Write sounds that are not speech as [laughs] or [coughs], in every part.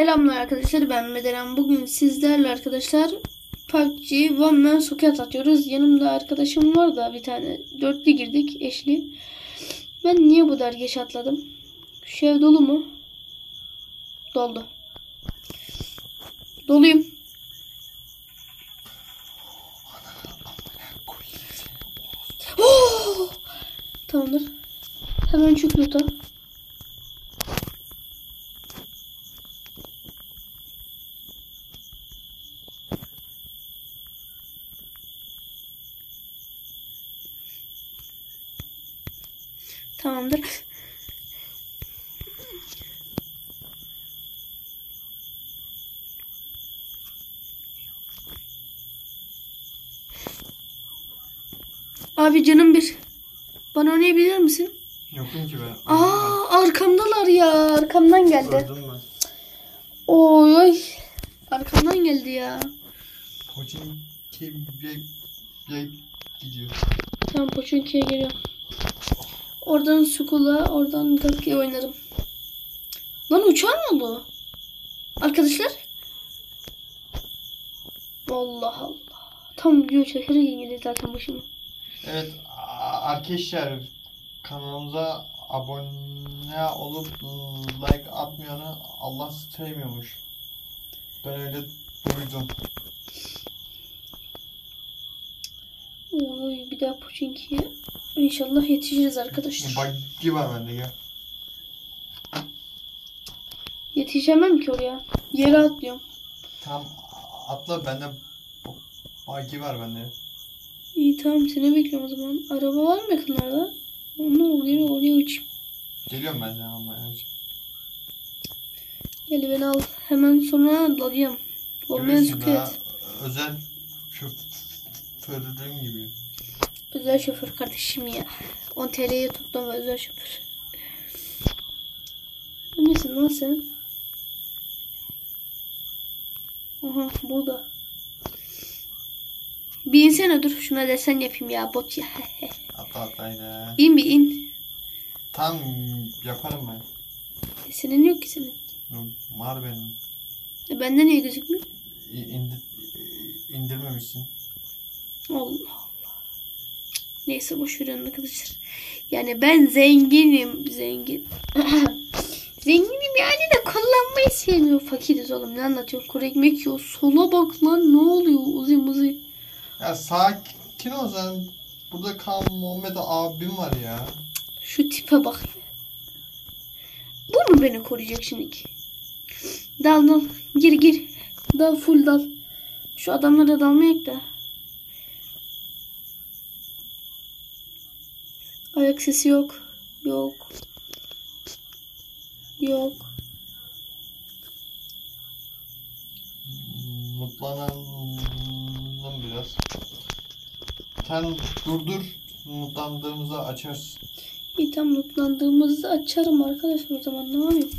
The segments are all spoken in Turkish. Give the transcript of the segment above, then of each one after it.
Selamlar arkadaşlar ben Mederen. Bugün sizlerle arkadaşlar PUBG One Man Squad atıyoruz. Yanımda arkadaşım var da bir tane. Dörtlü girdik eşli. Ben niye bu kadar geç atladım? Şu dolu mu? Doldu. Doluyum. Oh! Tamamdır. Hemen çık loot'a. Tamamdır. Abi canım bir. Bana oynayabilir misin? Yokum ki ben. Aa arkamdalar ya. Arkamdan geldi. Ben. Oy oy. Arkamdan geldi ya. Bir gidiyor. Tamam Poçunki'ye geliyorum. Oradan Sukula, oradan Gakki'ye oynarım. Lan uçar mı bu? Arkadaşlar? Allah Allah. Tam video çekerek geldi zaten başıma. Evet arkadaşlar kanalımıza abone olup like atmayanı Allah sevmiyormuş. Ben öyle duydum. Oy bir daha Poçunki'ye. İnşallah yetişiriz arkadaşlar. Buggy var bende gel. Yetişemem ki oraya. Yere atlıyorum. Tam atla bende buggy var bende. İyi tamam seni bekliyorum o zaman. Araba var mı yakınlarda? Onu oraya oraya uçayım. Geliyorum ben de almaya. Gel beni al. Hemen sonra dalıyorum. Olmayan daha özel şoförüm gibi. Özel şoför kardeşim ya. 10 TL'ye tuttum özel şoför. Nesin lan sen? Aha burada. Bir insene dur şuna desen yapayım ya bot ya. [laughs] Atla atla yine. İn bir in. Tam yaparım ben. Senin yok ki senin. Var benim. E bende niye gözükmüyor? İ- indi- indirmemişsin. Allah Neyse boş verin arkadaşlar. Yani ben zenginim. Zengin. [coughs] Zenginim yani de kullanmayı sevmiyor. Fakiriz oğlum ne anlatıyorsun? Kuru ekmek yiyor. Sola bak lan ne oluyor? Uzi muzi. Ya sakin ol sen. Burada Kaan Muhammed abim var ya. Şu tipe bak. Bu mu beni koruyacak şimdiki? Dal dal. Gir gir. Dal full dal. Şu adamlara dalmayak da. Ayak sesi yok. Yok. Yok. Mutlanalım biraz. Sen durdur. Mutlandığımızda açarsın. İyi tam mutlandığımızda açarım arkadaşlar o zaman ne yapayım?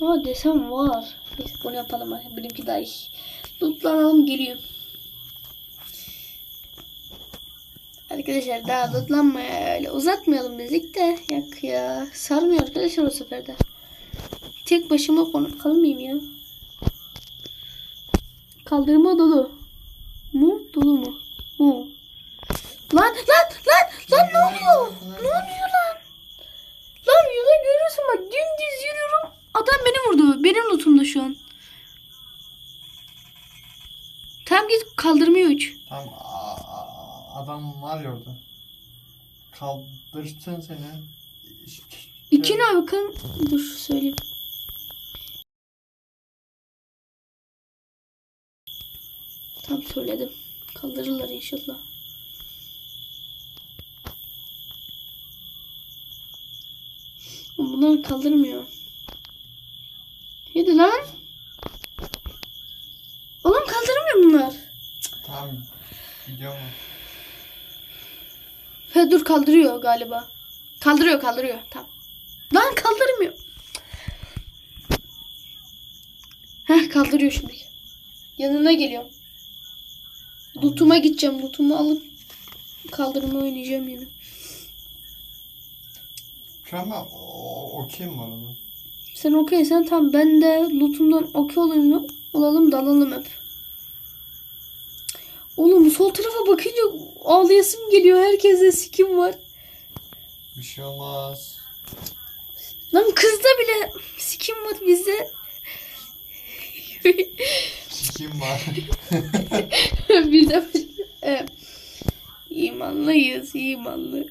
Aa desem var. Neyse bunu yapalım. Benimki daha iyi. Lootlanalım geliyor. Arkadaşlar daha lootlanmaya öyle uzatmayalım dedik de yak ya. Sarmıyor arkadaşlar o sefer de. Tek başıma konu kalmayayım ya. Kaldırma dolu. Mu? Dolu mu? Mu. Lan lan lan lan ne oluyor? Ne oluyor lan? Lan yolda görüyorsun bak dümdüz yürüyorum. Adam beni vurdu. Benim lootumda şu an. Tamam git kaldırmıyor uç. Tam a- a- adam var ya orada. Kaldırsın seni. İki ne bakın. Dur söyleyeyim. Tam söyledim. Kaldırırlar inşallah. Bunlar kaldırmıyor. Hadi lan. Oğlum kaldırmıyor bunlar. Tamam. Gidiyor mu? He dur kaldırıyor galiba. Kaldırıyor kaldırıyor. Tamam. Lan kaldırmıyor. Heh kaldırıyor şimdi. Yanına geliyorum. Lootuma gideceğim. Lootumu alıp kaldırma oynayacağım yine. Ben o, okeyim bu arada. Sen okeysen tam ben de lootumdan okey olayım, olalım dalalım hep. Oğlum sol tarafa bakınca ağlayasım geliyor. Herkeste skin var. Bir şey olmaz. Lan kızda bile skin var bizde. Sikim var. [laughs] bizde evet. İmanlıyız, imanlı.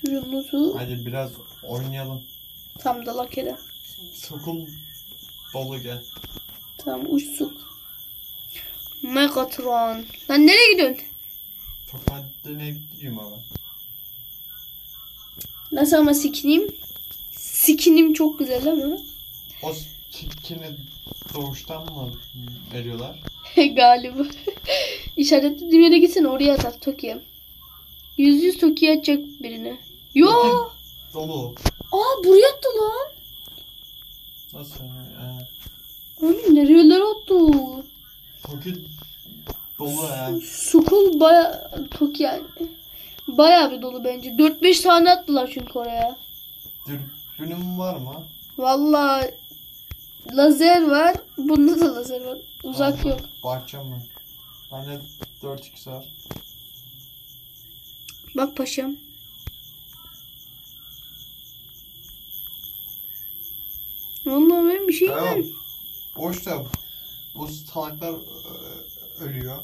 Çocuğun notu Hadi biraz oynayalım. tam dalak yere. Sokul dolu gel. Tam uçsuk. Megatron. Lan nereye gidiyorsun? Tokat'ta gideyim abi. Nasıl ama skinim? Skinim çok güzel ama. O sikini doğuştan mı veriyorlar? [laughs] Galiba. [laughs] İşaretlediğim yere gitsin oraya atar Toki'ye. Yüz yüz Toki'ye atacak birine. Yo. Dolu. Aa buraya attı lan. Nasıl? Ee, Hani nerelere attı? Toki dolu ya. Sukul baya Toki yani. Baya bir dolu bence. 4-5 tane attılar çünkü oraya. Dürbünüm var mı? Vallahi lazer var. Bunda da lazer var. Uzak Aa, yok. Bahçem mi? Bende 4x var. Bak paşam. Vallahi ben bir şey Tamam. yemedim. Boşta bu salaklar ölüyor.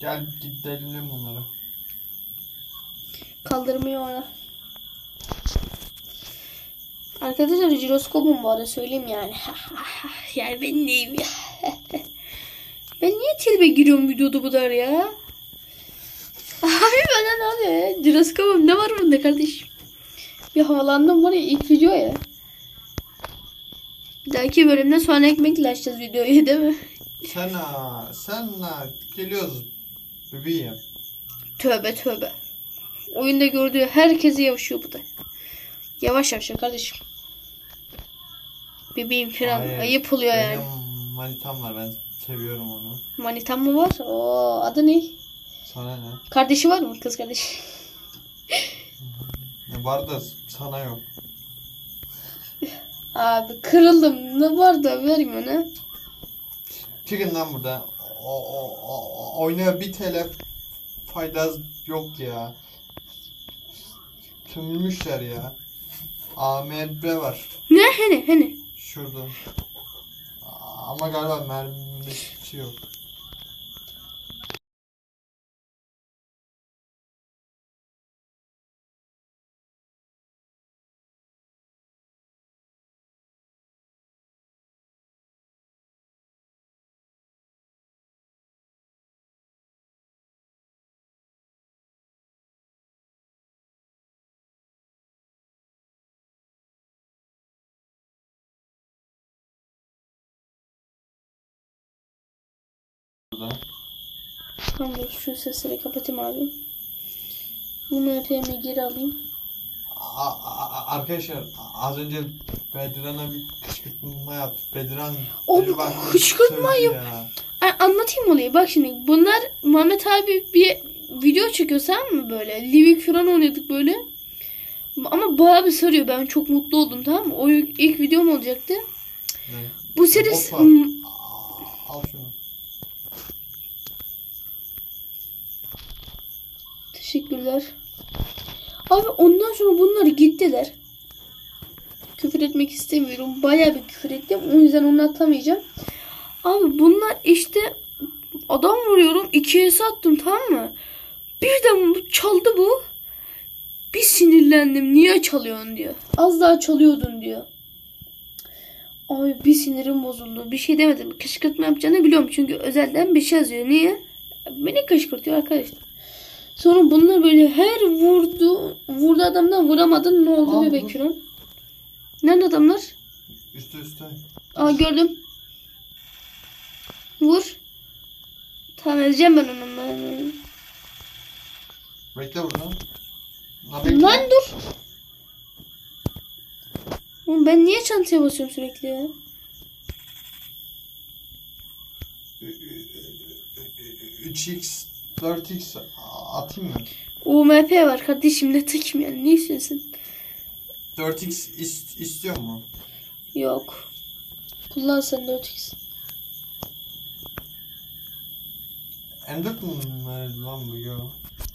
Gel gidelim bunları. Kaldırmıyor ona. Arkadaşlar jiroskopum bu arada söyleyeyim yani. [laughs] yani ben neyim ya? [laughs] ben niye tribe giriyorum videoda bu kadar ya? Abi bana ne oluyor ya? Jiroskopum ne var bunda kardeşim? Bir havalandım var ya ilk video ya. Bir dahaki bölümde soğan ekmekle açacağız videoyu değil mi? Sen ha, geliyoruz bebeğim. Tövbe tövbe. Oyunda gördüğü herkese yavaşıyor bu da. Yavaş yavaş kardeşim. Bebeğim falan Hayır, ayıp oluyor Benim yani. manitam var ben seviyorum onu. Manitan mı var? Oo, adı ne? Sana ne? Kardeşi var mı? Kız kardeşi. Ne var da sana yok. [laughs] Abi kırıldım. Ne var da vermiyor ne? Çıkın lan buradan. O, o, o, o- oynaya bir TL faydası yok ya. Tümülmüşler ya. AMB var. Ne? Hani hani. Şurada. Ama galiba mermisi yok. Burada. Tamam şu sesleri kapatayım abi. Bunu yapayım geri alayım. A- a- arkadaşlar az önce Bedran'a bir kışkırtma yaptı. Bedran O bir baktı, kışkırtma sövdü yap- ya. A- anlatayım olayı. Bak şimdi bunlar Muhammed abi bir video çekiyor sen mi böyle? Livik falan oynadık böyle. Ama bayağı bir sarıyor. Ben çok mutlu oldum tamam mı? O ilk ilk videom olacaktı. Ne? Bu seri Hoppa. Hmm, Aa, Al şunu. Teşekkürler. Abi ondan sonra bunlar gittiler. Küfür etmek istemiyorum. Bayağı bir küfür ettim. O yüzden onu atamayacağım. Abi bunlar işte adam vuruyorum. ikiye sattım tamam mı? Birden çaldı bu. Bir sinirlendim. Niye çalıyorsun diyor. Az daha çalıyordun diyor. Ay bir sinirim bozuldu. Bir şey demedim. Kışkırtma yapacağını biliyorum. Çünkü özelden bir şey yazıyor. Niye? Beni kışkırtıyor arkadaşlar. Sonra bunlar böyle her vurdu vurdu adamdan vuramadın ne oldu Aa, bebek dur. Firan? Nerede adamlar? Üstü üstü. Aa gördüm. Vur. Tamam ezeceğim ben onu. Bekle burada. Ha, bekle. Lan dur. Oğlum ben niye çantaya basıyorum sürekli ya? 3x 4x atayım mı? UMP var kardeşim ne takayım yani ne istiyorsun? 4x is- istiyor mu? Yok. Kullan sen 4x. M4 mü lan bu ya?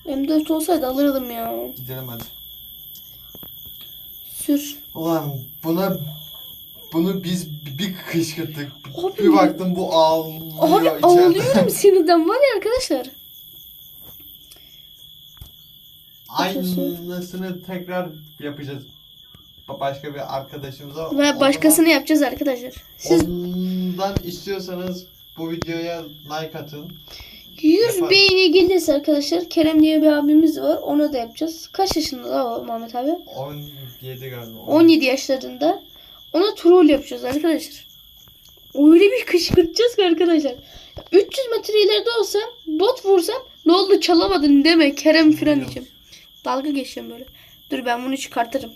M4 olsaydı alırdım ya. Gidelim hadi. Sür. Ulan buna bunu biz bir kışkırttık. Abi, bir baktım bu ağlıyor Abi içeride. ağlıyorum [laughs] sinirden var ya arkadaşlar. Aynısını tekrar yapacağız. Ba- Başka bir arkadaşımıza. Ve başkasını yapacağız arkadaşlar. Siz Ondan istiyorsanız bu videoya like atın. 100 Yapar. beğeni gelirse arkadaşlar Kerem diye bir abimiz var. Ona da yapacağız. Kaç yaşında da Muhammed abi? 17 galiba. 17 yaşlarında. Ona troll yapacağız arkadaşlar. Öyle bir kışkırtacağız ki arkadaşlar. 300 metre ileride olsam bot vursam ne oldu çalamadın deme Kerem fren diyeceğim. Dalga geçeceğim böyle. Dur ben bunu çıkartırım.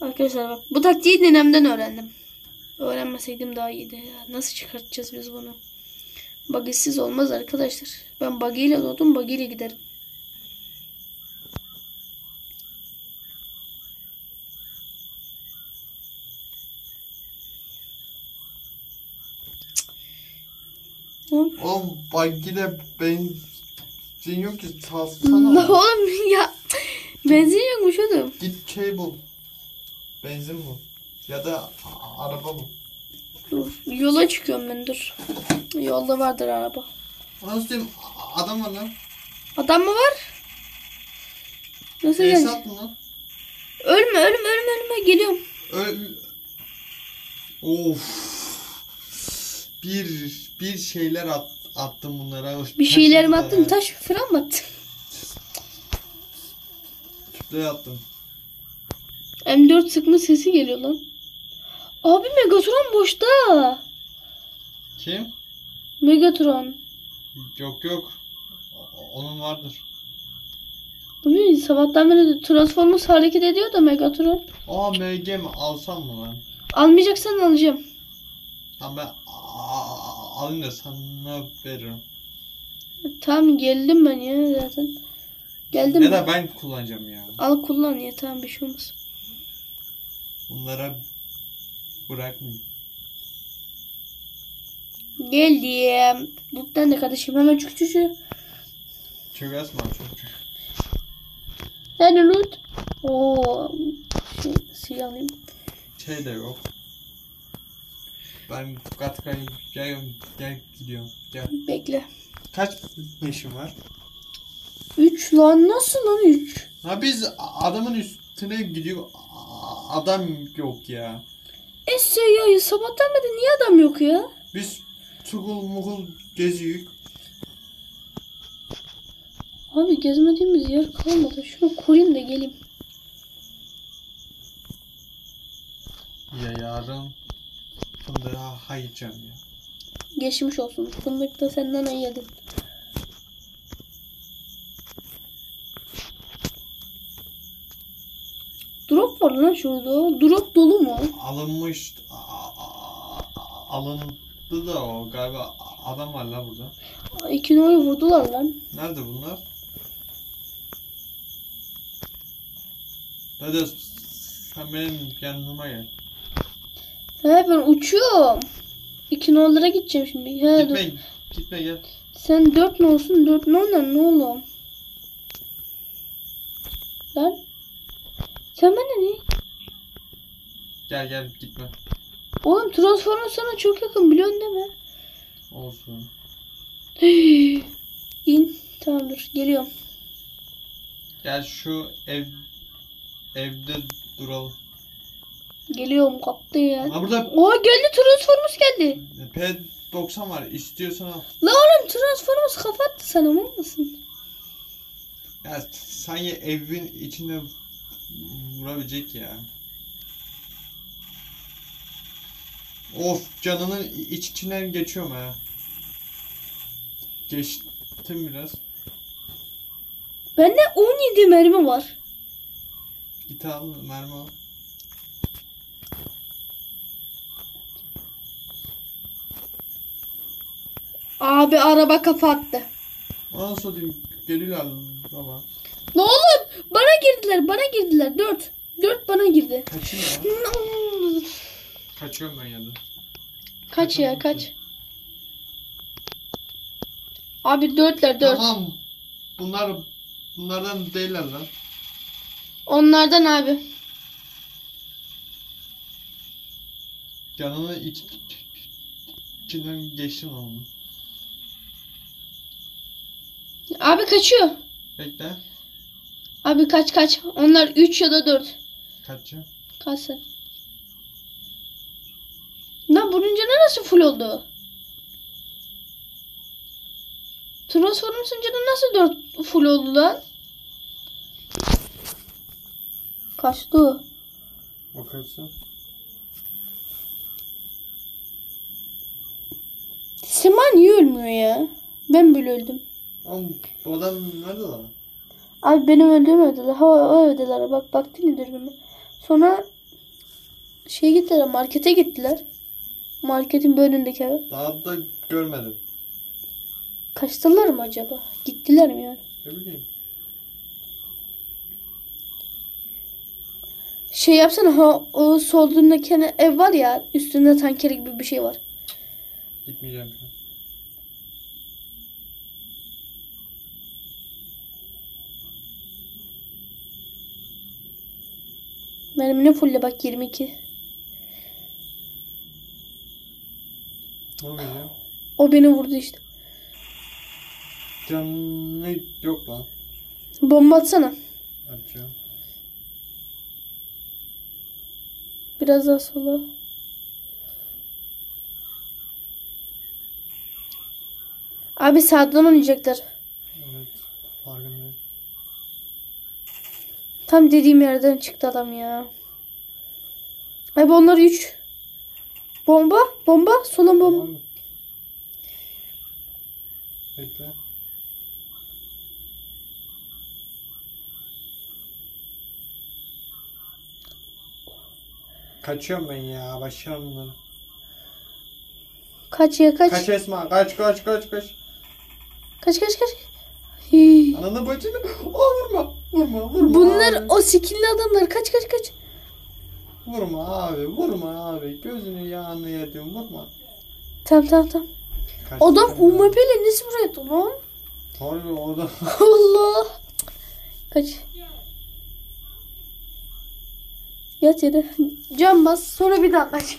Arkadaşlar bak bu taktiği nenemden öğrendim. Öğrenmeseydim daha iyiydi. Nasıl çıkartacağız biz bunu? Buggy'siz olmaz arkadaşlar. Ben buggy ile doğdum buggy ile giderim. Oğlum Oğlum bagide benzin yok ki salsana. [laughs] oğlum ya benzin yokmuş oğlum. Git şey bul. Benzin bul. Ya da araba bul. Dur yola çıkıyorum ben dur. Yolda vardır araba. Nasıl diyeyim? Adam var lan. Adam mı var? Nasıl Neyse gelecek? attın lan. Ölme ölme ölme ölme geliyorum. Öl... Of. Bir bir şeyler at, attım bunlara. Bir şeyler mi attın ya. taş falan mı attın? Kütle attım. M4 sıkma sesi geliyor lan. Abi Megatron boşta. Kim? Megatron. Yok yok. Onun vardır. Bu ne? Sabahtan beri Transformers hareket ediyor da Megatron. Aa MG mi alsam mı lan? Almayacaksan alacağım. Tamam ben da sana veririm. Tamam geldim ben ya zaten. Geldim. Ya ben. da ben kullanacağım ya. Al kullan ya tamam bir şey olmaz. Bunlara bırakmayayım. Geldim. Lütfen de kardeşim hemen çık çık çık. Çögaz mı çünkü? Nerede loot? Oo. Şey, şey alayım. Şey de yok. Ben Gatka'yı gel, gel gidiyorum. Gel. Bekle. Kaç peşim var? 3 lan nasıl lan 3? Ha biz adamın üstüne gidiyor. Adam yok ya. Esse ya sabahtan beri niye adam yok ya? Biz tukul mukul geziyoruz. Abi gezmediğimiz yer kalmadı. Şunu kurayım da geleyim. Ya yarın fındığa hayacağım ya. Geçmiş olsun. Fındık da senden ay yedim. Drop var lan şurada. Drop dolu mu? Alınmış alındı da o galiba adam var la burada. İki noyu vurdular lan. Nerede bunlar? Hadi sen benim yanıma gel. He ben uçuyorum. İki nolara gideceğim şimdi. He, dur. Gitme, gitme gel. Sen dört ne olsun? Dört ne oğlum? Lan? Sen bana ne? Gel gel gitme. Oğlum Transformers sana çok yakın biliyorsun değil mi? Olsun. [gasps] İn. Tamam dur geliyorum. Gel şu ev evde duralım. Geliyorum kaptı ya. Ha burada Oha geldi Transformers geldi. P90 var. İstiyorsan al. La oğlum Transformers kafa attı sana mı mısın? Ya sanki evin içinde vurabilecek ya. Of canının iç içinden geçiyorum ha. Geçtim biraz. Bende 17 mermi var. Git al mermi al. Abi araba kapattı. Ona satayım geliyorlar ama. Ne oğlum? Bana girdiler. Bana girdiler. Dört. Dört bana girdi. Kaçın ya. Kaçıyorum ben ya da. Kaç ya kaç? Abi dörtler dört. Tamam. Bunlar bunlardan değiller lan. Onlardan abi. Yanına iç, içinden geçtim onu. Abi kaçıyor. Bekle. Abi kaç kaç. Onlar 3 ya da 4. Kaçacağım. Kaç sen? Lan bunun canı nasıl full oldu? Transformers'ın canı nasıl 4 full oldu lan? Kaçtı o. O kaçsın. Sema niye ölmüyor ya? Ben böyle öldüm. Oğlum bu adam nerede lan? Abi benim öldüğüm evdeler. Ha o evdeler. Bak baktın mı dürbünü? Sonra şey gittiler markete gittiler. Marketin bir önündeki eve. Daha da görmedim. Kaçtılar mı acaba? Gittiler mi yani? Ne bileyim. Şey yapsana ha o solduğundaki hani ev var ya üstünde tanker gibi bir şey var. Gitmeyeceğim. Benim ne fulle bak 22. Vurmayacağım. O beni vurdu işte. Canı yok lan. Bomba atsana. Atacağım. Biraz daha sola. Abi sağdan oynayacaklar. Evet. Farkındayım. Tam dediğim yerden çıktı adam ya. Abi onlar 3. Bomba, bomba, sola bomba. Tamam? Bekle. Kaçıyorum ben ya. Başarım bunları. Kaç ya kaç. Kaç Esma. Kaç kaç kaç kaç. Kaç kaç kaç. Ananı bacını. Aa vurma. Vurma vurma. Bunlar abi. o skill'li adamlar. Kaç kaç kaç. Vurma abi. Vurma abi. Gözünü yağını yedim. Vurma. Tamam tamam tamam. Kaç Adam tane? UMP ile nasıl buraya attı lan? Harbi o da. [laughs] Allah. Kaç. Yat yere. Cam bas. Sonra bir daha kaç.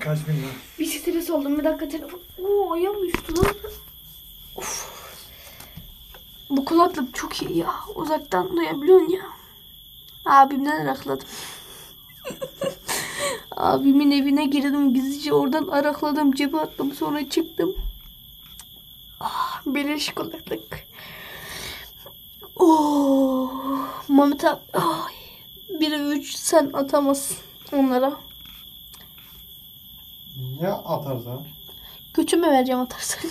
Kaç bin lan? Bir stres oldum. Bir dakika telefon. Oo ayağım düştü lan. Of. Bu kulaklık çok iyi ya. Uzaktan duyabiliyorsun ya. Abimden arakladım. [laughs] Abimin evine girdim gizlice oradan arakladım cebe attım sonra çıktım. Ah, beleş kulaklık. Oh, Mehmet abi. Ay, biri üç sen atamazsın onlara. Ya atarsan? Götüme vereceğim atarsan.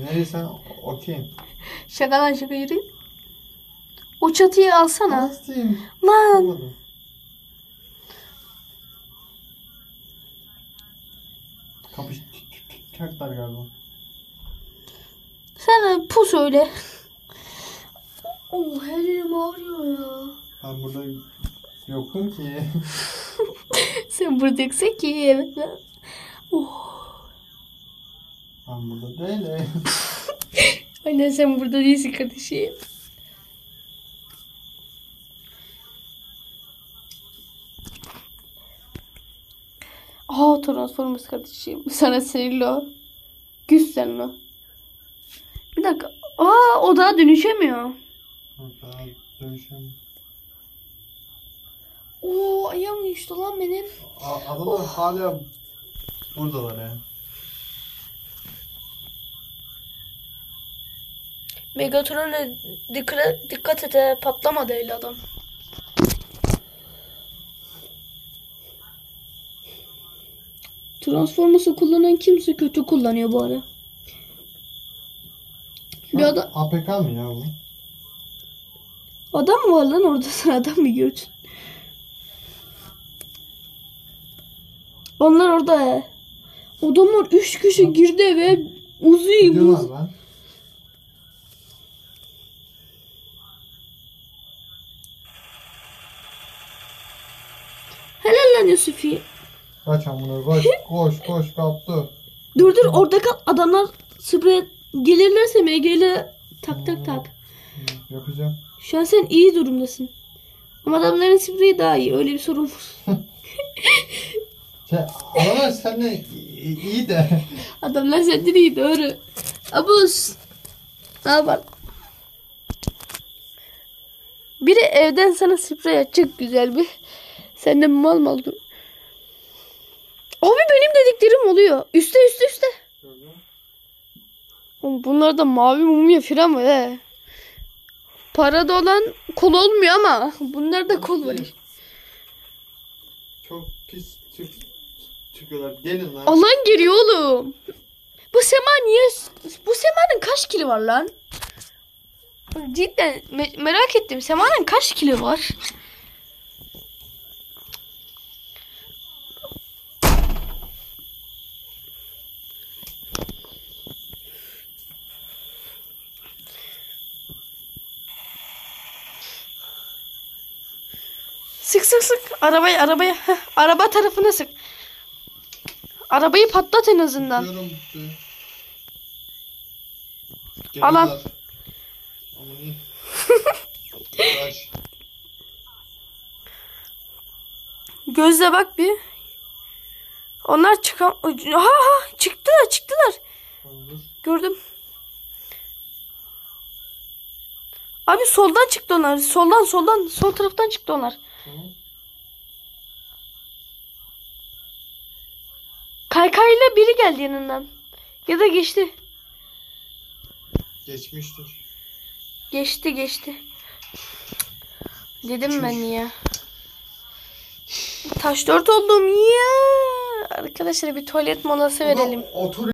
Neyse okeyim. Şaka lan şaka yürü. O çatıyı alsana. Nasılayım? Lan. Olmadı. Kapışacaklar galiba. Sen pus öyle. Oh her yerim ağrıyor ya. Ben burada yokum ki. [laughs] Sen buradaysan ki evet. Oh. Ben burada değilim. [laughs] Anne sen burada değilsin kardeşim. Aa Transformers kardeşim. [laughs] Sana sinirli o. Güz sen o. Bir dakika. Aa o daha dönüşemiyor. Daha dönüşüm. Oo ayağım uyuştu lan benim. Adamlar hala buradalar ya. Megatron'a dikkat, dikkat et he, patlamadı öyle adam. Transformers'ı kullanan kimse kötü kullanıyor bu ara. Bir adam, APK mı ya bu? adam mı var lan orada [laughs] sen adam mı gördün? Onlar orada he. Adamlar üç kişi girdi eve Uzuyor Gidiyorlar lan. Lan Yusufi. Kaç amına koş [laughs] koş koş kaptı. Dur dur orada kal. Adamlar sprey gelirlerse MG'yle tak tak tak. Hı, Yapacağım. Şu an sen iyi durumdasın. Ama adamların spreyi daha iyi. Öyle bir sorun var. [laughs] Şey, adamlar senden iyi de. [laughs] Adamlar senden iyi doğru. Abuz. Ne yapar? Biri evden sana sprey atacak güzel bir. Sen de mal mal dur. Abi benim dediklerim oluyor. Üste üste üste. Oğlum Bunlarda mavi mumya filan var he. Parada olan kol olmuyor ama bunlarda kol var. Çok pis çık çıkıyorlar. Gelin lan. Alan geliyor oğlum. Bu Sema niye? Bu Sema'nın kaç kilo var lan? Cidden me- merak ettim. Sema'nın kaç kilo var? Sık sık sık. Arabayı arabaya. Heh, araba tarafına sık. Arabayı patlat en azından. Alan. Gözle bak bir. Onlar çıkan... Ha ha çıktılar çıktılar. Gördüm. Abi soldan çıktı onlar. Soldan soldan sol taraftan çıktı onlar. Kaykayla biri geldi yanından. Ya da geçti. Geçmiştir. Geçti geçti. Dedim ben ya. Taş dört oldum ya. Arkadaşlar bir tuvalet molası verelim. Otur